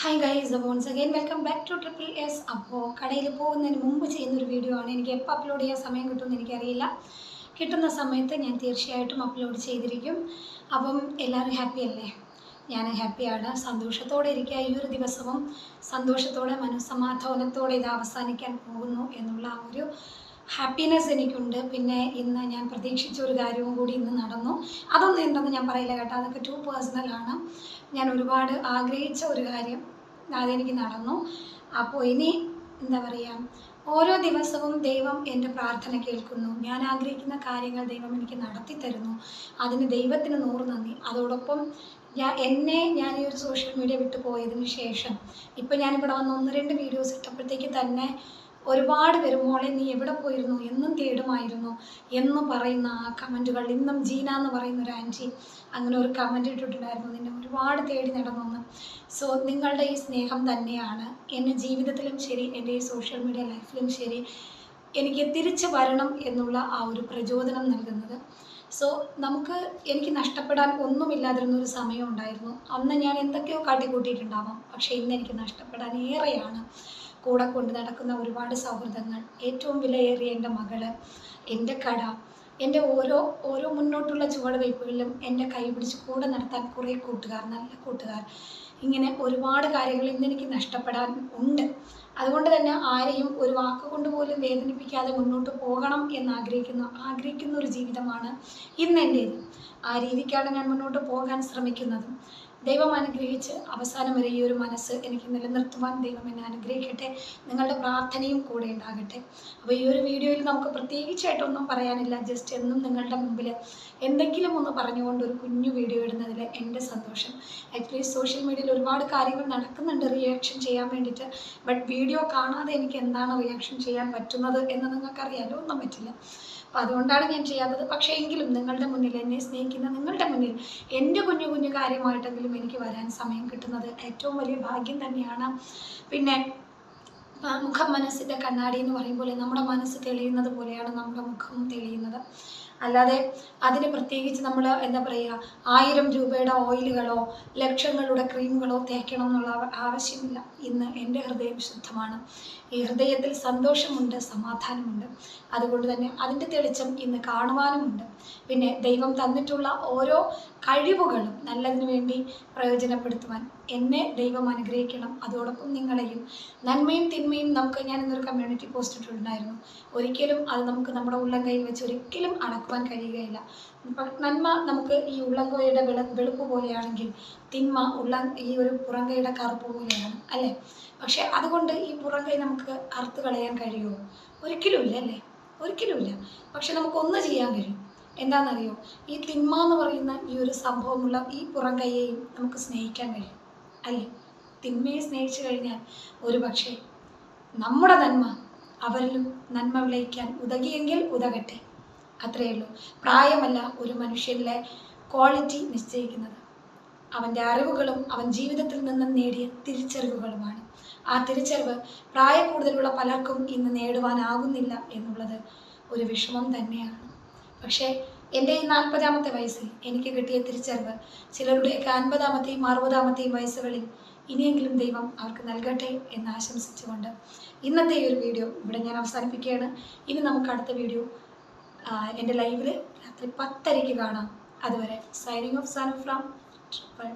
Hi guys once again welcome back to triple S അപ്പോൾ കടയിൽ പോകുന്നതിന് മുമ്പ് ചെയ്യുന്നൊരു വീഡിയോ ആണ്. എനിക്ക് എപ്പോൾ അപ്ലോഡ് ചെയ്യാൻ സമയം കിട്ടുമെന്ന് എനിക്കറിയില്ല. കിട്ടുന്ന സമയത്ത് ഞാൻ തീർച്ചയായിട്ടും അപ്ലോഡ് ചെയ്തിരിക്കും. അപ്പം എല്ലാവരും ഹാപ്പി അല്ലേ? ഞാൻ ഹാപ്പിയാണ് സന്തോഷത്തോടെ ഇരിക്കുക ഈ ഒരു ദിവസവും. സന്തോഷത്തോടെ മനസ്സമാധാനത്തോടെ ഇത് അവസാനിക്കാൻ പോകുന്നു എന്നുള്ള ആ ഒരു ഹാപ്പിനെസ് എനിക്കുണ്ട്. പിന്നെ ഇന്ന് ഞാൻ പ്രതീക്ഷിച്ച ഒരു കാര്യവും കൂടി ഇന്ന് നടന്നു. അതൊന്നും എന്തെന്ന് ഞാൻ പറയില്ല കേട്ടോ. അതൊക്കെ ടു പേഴ്സണലാണ് ഞാൻ ഒരുപാട് ആഗ്രഹിച്ച ഒരു കാര്യം അതെനിക്ക് നടന്നു. അപ്പോൾ ഇനി എന്താ പറയുക ഓരോ ദിവസവും ദൈവം എന്റെ പ്രാർത്ഥന കേൾക്കുന്നു. ഞാൻ ആഗ്രഹിക്കുന്ന കാര്യങ്ങൾ ദൈവം എനിക്ക് നടത്തി തരുന്നു. അതിന് ദൈവത്തിന് നൂറ് നന്ദി. അതോടൊപ്പം ഞാൻ എന്നെ ഞാൻ ഈ ഒരു സോഷ്യൽ മീഡിയ വിട്ടു പോയതിന് ശേഷം ഇപ്പം ഞാനിവിടെ വന്ന് ഒന്ന് രണ്ട് വീഡിയോസ് ഇട്ടപ്പോഴത്തേക്ക് തന്നെ ഒരുപാട് പേര് മോളെ നീ എവിടെ പോയിരുന്നു? എന്നും തേടുമായിരുന്നു എന്ന് പറയുന്ന ആ കമന്റുകൾ. ഇന്നും ജീന എന്ന് പറയുന്ന ഒരു ആന്റി അങ്ങനെ ഒരു കമന്റ് ഇട്ടിട്ടുണ്ടായിരുന്നു. നിന്നെ ഒരുപാട് തേടി നടന്നു സോ നിങ്ങളുടെ ഈ സ്നേഹം തന്നെയാണ്. എന്റെ ജീവിതത്തിലും ശരി എന്റെ ഈ സോഷ്യൽ മീഡിയ ലൈഫിലും ശരി എനിക്ക് തിരിച്ചു വരണം എന്നുള്ള ആ ഒരു പ്രചോദനം നൽകുന്നത്. സോ നമുക്ക് എനിക്ക് നഷ്ടപ്പെടാൻ ഒന്നുമില്ലാതിരുന്ന ഒരു സമയം ഉണ്ടായിരുന്നു. അന്ന് ഞാൻ എന്തൊക്കെയോ കാട്ടിക്കൂട്ടിയിട്ടുണ്ടാവാം. പക്ഷേ ഇന്ന് എനിക്ക് നഷ്ടപ്പെടാൻ ഏറെയാണ്. കൂടെ കൊണ്ട് നടക്കുന്ന ഒരുപാട് സൗഹൃദങ്ങൾ. ഏറ്റവും വിലയേറിയ എന്റെ മകൾ എന്റെ കട എന്റെ ഓരോ ഓരോ മുന്നോട്ടുള്ള ചുവടുവയ്പ്പുകളിലും എന്റെ കൈ പിടിച്ച് കൂടെ നടത്താൻ കുറേ കൂട്ടുകാർ നല്ല കൂട്ടുകാർ. ഇങ്ങനെ ഒരുപാട് കാര്യങ്ങൾ ഇന്ന് എനിക്ക് നഷ്ടപ്പെടാൻ ഉണ്ട്. അതുകൊണ്ട് തന്നെ ആരെയും ഒരു വാക്കുകൊണ്ട് പോലും വേദനിപ്പിക്കാതെ മുന്നോട്ട് പോകണം എന്ന് ആഗ്രഹിക്കുന്ന ആഗ്രഹിക്കുന്ന ഒരു ജീവിതമാണ് ഇന്ന് എന്റേത് ആ രീതിക്കാണ് ഞാൻ മുന്നോട്ട് പോകാൻ ശ്രമിക്കുന്നതും. ദൈവം അനുഗ്രഹിച്ച് അവസാനം വരെ ഈ ഒരു മനസ്സ് എനിക്ക് നിലനിർത്തുവാൻ ദൈവം എന്നെ അനുഗ്രഹിക്കട്ടെ. നിങ്ങളുടെ പ്രാർത്ഥനയും കൂടെ ഉണ്ടാകട്ടെ. അപ്പോൾ ഈ ഒരു വീഡിയോയിൽ നമുക്ക് പ്രത്യേകിച്ചായിട്ടൊന്നും പറയാനില്ല. ജസ്റ്റ് എന്നും നിങ്ങളുടെ മുമ്പിൽ എന്തെങ്കിലും ഒന്ന് പറഞ്ഞുകൊണ്ട് ഒരു കുഞ്ഞു വീഡിയോ ഇടുന്നതിൽ എന്റെ സന്തോഷം. ആക്ച്വലി സോഷ്യൽ മീഡിയയിൽ ഒരുപാട് കാര്യങ്ങൾ നടക്കുന്നുണ്ട് റിയാക്ഷൻ ചെയ്യാൻ വേണ്ടിയിട്ട്. ബട്ട് വീഡിയോ കാണാതെ എനിക്ക് എന്താണ് റിയാക്ഷൻ ചെയ്യാൻ പറ്റുന്നത് എന്ന് നിങ്ങൾക്കറിയാലോ? ഒന്നും പറ്റില്ല. അപ്പം അതുകൊണ്ടാണ് ഞാൻ ചെയ്യാത്തത്. പക്ഷേ എങ്കിലും നിങ്ങളുടെ മുന്നിൽ എന്നെ സ്നേഹിക്കുന്ന നിങ്ങളുടെ മുന്നിൽ എന്റെ കുഞ്ഞു കുഞ്ഞു കാര്യമായിട്ടെങ്കിലും എനിക്ക് വരാൻ സമയം കിട്ടുന്നത് ഏറ്റവും വലിയ ഭാഗ്യം തന്നെയാണ്. പിന്നെ മുഖം മനസ്സിന്റെ കണ്ണാടി എന്ന് പറയുമ്പോൾ നമ്മുടെ മനസ്സ് തെളിയുന്നത് പോലെയാണ് നമ്മുടെ മുഖം തെളിയുന്നത്. അല്ലാതെ അതിന് പ്രത്യേകിച്ച് നമ്മൾ എന്താ പറയുക ആയിരം രൂപയുടെ ഓയിലുകളോ ലക്ഷങ്ങളുടെ ക്രീമുകളോ തേക്കണം എന്നുള്ള ആവശ്യമില്ല. ഇന്ന് എന്റെ ഹൃദയം ശുദ്ധമാണ്. ഈ ഹൃദയത്തിൽ സന്തോഷമുണ്ട് സമാധാനമുണ്ട്. അതുകൊണ്ട് തന്നെ അതിന്റെ തെളിച്ചം ഇന്ന് കാണുവാനുമുണ്ട്. പിന്നെ ദൈവം തന്നിട്ടുള്ള ഓരോ കഴിവുകളും നല്ലതിനു വേണ്ടി പ്രയോജനപ്പെടുത്തുവാൻ എന്നെ ദൈവം അനുഗ്രഹിക്കണം. അതോടൊപ്പം നിങ്ങളെയും. നന്മയും തിന്മയും നമുക്ക് ഞാൻ ഇന്നൊരു കമ്മ്യൂണിറ്റി പോസ്റ്റ് ഇട്ടിട്ടുണ്ടായിരുന്നു. ഒരിക്കലും അത് നമുക്ക് നമ്മുടെ ഉള്ളം കയ്യിൽ വെച്ച് ഒരിക്കലും അളക്കുവാൻ കഴിയുകയില്ല. നന്മ നമുക്ക് ഈ ഉള്ളംകൈയുടെ വെള വെളുപ്പ് പോലെയാണെങ്കിൽ തിന്മ ഉള്ള ഈ ഒരു പുറംകൈയുടെ കറുപ്പ് പോലെയാണ് അല്ലേ? പക്ഷെ അതുകൊണ്ട് ഈ പുറംകൈ നമുക്ക് അറുത്ത് കളയാൻ കഴിയുമോ? ഒരിക്കലുമില്ല അല്ലേ? ഒരിക്കലുമില്ല പക്ഷെ നമുക്കൊന്ന് ചെയ്യാൻ കഴിയും. എന്താണെന്നറിയോ? ഈ തിന്മ എന്ന് പറയുന്ന ഈ ഒരു സംഭവമുള്ള ഈ പുറം കൈയെയും നമുക്ക് സ്നേഹിക്കാൻ കഴിയും. അല്ലേ? തിന്മയെ സ്നേഹിച്ചു കഴിഞ്ഞാൽ ഒരു പക്ഷേ നമ്മുടെ നന്മ അവരിലും നന്മ വിളയിക്കാൻ ഉതകിയെങ്കിൽ ഉതകട്ടെ. അത്രയേ ഉള്ളൂ. പ്രായമല്ല ഒരു മനുഷ്യനിലെ ക്വാളിറ്റി നിശ്ചയിക്കുന്നത്. അവന്റെ അറിവുകളും അവൻ ജീവിതത്തിൽ നിന്നും നേടിയ തിരിച്ചറിവുകളുമാണ്. ആ തിരിച്ചറിവ് പ്രായക്കൂടുതലുള്ള പലർക്കും ഇന്ന് നേടുവാനാകുന്നില്ല എന്നുള്ളത് ഒരു വിഷമം തന്നെയാണ്. പക്ഷേ എന്റെ ഈ നാൽപ്പതാമത്തെ വയസ്സിൽ എനിക്ക് കിട്ടിയ തിരിച്ചറിവ് ചിലരുടെയൊക്കെ അൻപതാമത്തെയും അറുപതാമത്തെയും വയസ്സുകളിൽ ഇനിയെങ്കിലും ദൈവം അവർക്ക് നൽകട്ടെ എന്ന് ആശംസിച്ചുകൊണ്ട് ഇന്നത്തെ ഈ ഒരു വീഡിയോ ഇവിടെ ഞാൻ അവസാനിപ്പിക്കുകയാണ്. ഇനി നമുക്ക് അടുത്ത വീഡിയോ എന്റെ ലൈവിൽ രാത്രി പത്തരയ്ക്ക് കാണാം. അതുവരെ signing off Sanu from triple